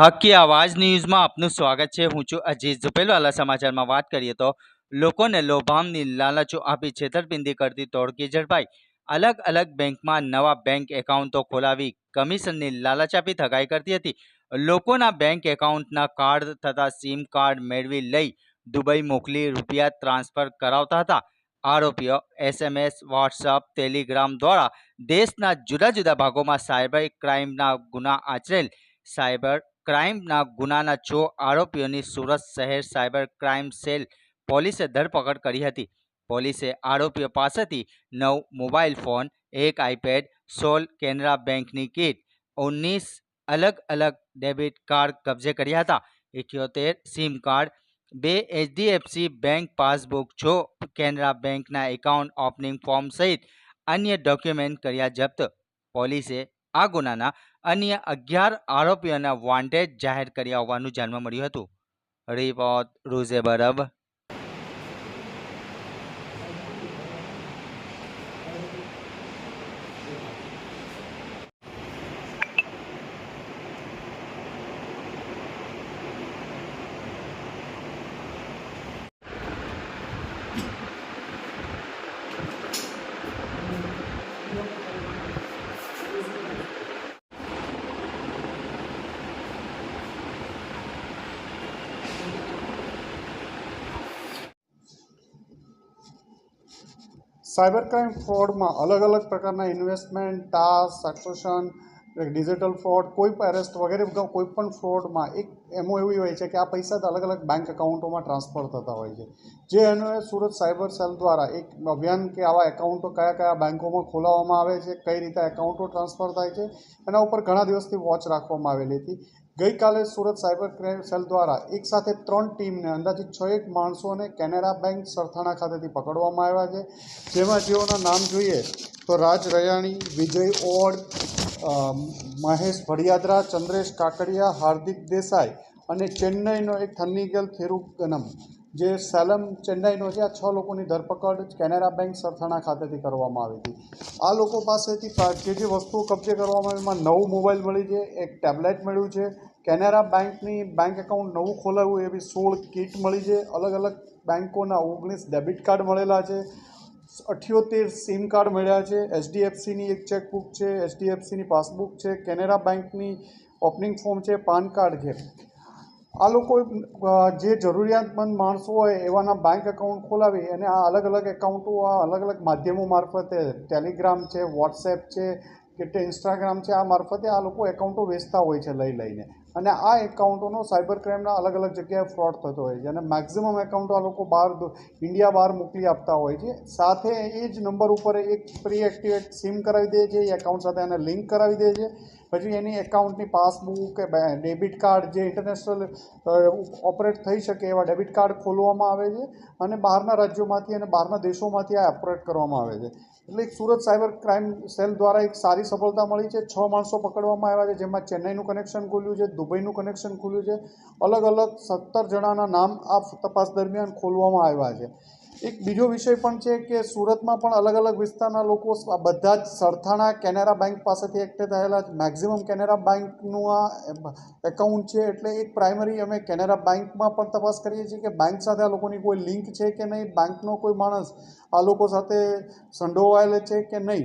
હકી આવાજ ન્યૂઝમાં આપનું સ્વાગત છે. હું છું અજીત ઝુપેલવાલા સમાચારમાં વાત કરીએ તો લોકોને લોભામની લાલચો આપી છેતરપિંડી કરતી તોડકી ઝડપાઈ. અલગ અલગ બેંકમાં નવા બેંક એકાઉન્ટો ખોલાવી કમિશનની લાલચ આપી ઠગાઈ કરતી હતી. લોકોના બેંક એકાઉન્ટના કાર્ડ તથા સિમ કાર્ડ મેળવી લઈ દુબઈ મોકલી રૂપિયા ટ્રાન્સફર કરાવતા હતા. આરોપીઓ એસએમએસ વોટ્સઅપ ટેલિગ્રામ દ્વારા દેશના જુદા જુદા ભાગોમાં સાયબર ક્રાઇમના ગુના આચરેલ. સાયબર ક્રાઇમના ગુનાના છો આરોપીઓની સુરત શહેર સાયબર ક્રાઇમ સેલ પોલીસે ધરપકડ કરી હતી. પોલીસે આરોપીઓ પાસેથી નવ મોબાઈલ ફોન, એક આઈપેડ સોલ કેનરા બેંકની કીટ, ઓગણીસ અલગ અલગ ડેબિટ કાર્ડ કબજે કર્યા હતા. ઇઠ્યોતેર સિમ કાર્ડ, બે એચડીએફસી બેંક પાસબુક છો કેનરા બેંકના એકાઉન્ટ ઓપનિંગ ફોર્મ સહિત અન્ય ડોક્યુમેન્ટ કર્યા જપ્ત. પોલીસે આ ગુનાના અન્ય અગિયાર આરોપીઓના વોન્ટેડ જાહેર કર્યા હોવાનું જાણવા મળ્યું હતું. રિપોર્ટ, રોઝે બરબ સાયબર ક્રાઇમ ફ્રોડમાં અલગ અલગ પ્રકારના investment, task succession digital fraud, કોઈ પણ એરેસ્ટ વગેરે, કોઈ પણ ફ્રોડમાં એક એમો એવી હોય છે કે આ પૈસા અલગ અલગ બેંક એકાઉન્ટોમાં ટ્રાન્સફર થતા હોય છે. જે એનો સુરત સાયબર સેલ દ્વારા એક અભિયાન કે આવા એકાઉન્ટો કયા કયા બેંકોમાં ખોલાવવામાં આવે છે, કઈ રીતે એકાઉન્ટો ટ્રાન્સફર થાય છે, એના ઉપર ઘણા દિવસથી વોચ રાખવામાં આવેલી હતી. ગઈકાલે સુરત સાયબર ક્રાઇમ સેલ દ્વારા એક સાથે ત્રણ ટીમને અંદાજિત છ એક માણસોને કેનેરા બેંક સરથાણા ખાતેથી પકડવામાં આવ્યા છે. જેમાં જેઓના નામ જોઈએ તો રાજ રયાણી, વિજય ઓડ મહેશ ભડિયાદરા, ચંદ્રેશ કાકડિયા, હાર્દિક દેસાઈ અને ચેન્નઈનો એક થન્નીગલ થેરુગનમ જે સેલમ, ચેન્નઈનો છે. આ છ લોકોની ધરપકડ કેનેરા બેંક સરથાણા ખાતેથી કરવામાં આવી હતી. આ લોકો પાસેથી જે જે વસ્તુઓ કબજે કરવામાં આવી એમાં નવું મોબાઈલ મળી છે, એક ટેબ્લેટ મળ્યું છે કેનેરા બેંકની બેંક એકાઉન્ટ નવું ખોલાવ્યું એવી સોળ કીટ મળી છે. અલગ અલગ બેંકોના ઓગણીસ ડેબિટ કાર્ડ મળેલા છે. અઠ્યોતેર સિમ કાર્ડ મળ્યા છે. એચડીએફસીની એક ચેકબુક છે, એચડીએફસીની પાસબુક છે, કેનેરા બેંકની ઓપનિંગ ફોર્મ છે, પાન કાર્ડ છે. આ લોકો જે જરૂરિયાતમંદ માણસો હોય, એવાના બેંક એકાઉન્ટ ખોલાવી અને આ અલગ અલગ એકાઉન્ટો, આ અલગ અલગ માધ્યમો મારફતે ટેલિગ્રામ છે, વોટ્સએપ છે કે ઇન્સ્ટાગ્રામ છે, આ મારફતે આ લોકો એકાઉન્ટો વેચતા હોય છે લઈ લઈને. અને આ એકાઉન્ટોનો સાયબર ક્રાઇમના અલગ અલગ જગ્યાએ ફ્રોડ થતો હોય છે અને મેક્ઝિમમ એકાઉન્ટો આ લોકો બહાર ઇન્ડિયા બહાર મોકલી આપતા હોય છે. સાથે એ જ નંબર ઉપર એક પ્રી એક્ટિવેટ સિમ કરાવી દે છે, એ એકાઉન્ટ સાથે એને લિંક કરાવી દે છે. પછી એની એકાઉન્ટની પાસબુક કે ડેબિટ કાર્ડ જે ઇન્ટરનેશનલ ઓપરેટ થઈ શકે એવા ડેબિટ કાર્ડ ખોલવામાં આવે છે અને બહારના રાજ્યોમાંથી અને બહારના દેશોમાંથી આ ઓપરેટ કરવામાં આવે છે. એટલે એક સુરત સાયબર ક્રાઇમ સેલ દ્વારા એક સારી સફળતા મળી છે. છ માણસો પકડવામાં આવ્યા છે જેમાં ચેન્નઈનું કનેક્શન ખોલ્યું છે દુબઈનું કનેક્શન ખુલ્યું છે. અલગ અલગ સત્તર જણાના નામ આ તપાસ દરમિયાન ખોલવામાં આવ્યા છે. એક બીજો વિષય પણ છે કે સુરતમાં પણ અલગ અલગ વિસ્તારના લોકો બધા જ સરથાણા કેનેરા બેંક પાસેથી એકઠે થયેલા મેક્ઝિમમ કેનેરા બેંકનું આ એકાઉન્ટ છે એટલે એક પ્રાઇમરી અમે કેનેરા બેંકમાં પણ તપાસ કરીએ છીએ કે બેંક સાથે આ લોકોની કોઈ લિંક છે કે નહીં? બેંકનો કોઈ માણસ આ લોકો સાથે સંડોવાયેલ છે કે નહીં?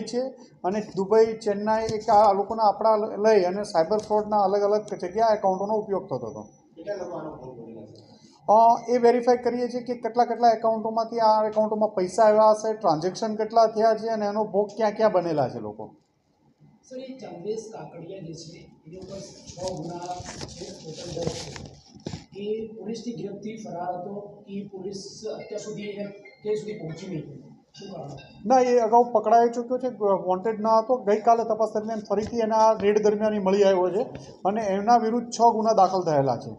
છે અને દુબઈ ચેન્નાઈ એક આ લોકોના આપણા લઈ અને સાયબર ફ્રોડના અલગ અલગ જગ્યા એકાઉન્ટોનો ઉપયોગ થતો હતો. એ વેરીફાઈ કરીએ છીએ કે કેટલા કેટલા એકાઉન્ટોમાંથી આ એકાઉન્ટોમાં પૈસા આવ્યા હશે ટ્રાન્ઝેક્શન કેટલા થયા છે અને એનો ભોગ ક્યાં ક્યાં બનેલા છે લોકો. એ પોલીસની ગિરફથી ફરાર હતો એ પોલીસ અત્યાર સુધી પહોંચી નહીં. ના, એ અગાઉ પકડાઈ ચૂક્યો છે વોન્ટેડ ન હતો. ગઈકાલે તપાસ દરમિયાન ફરીથી એના રેડ દરમિયાન મળી આવ્યો છે અને એમના વિરુદ્ધ છ ગુના દાખલ થયેલા છે.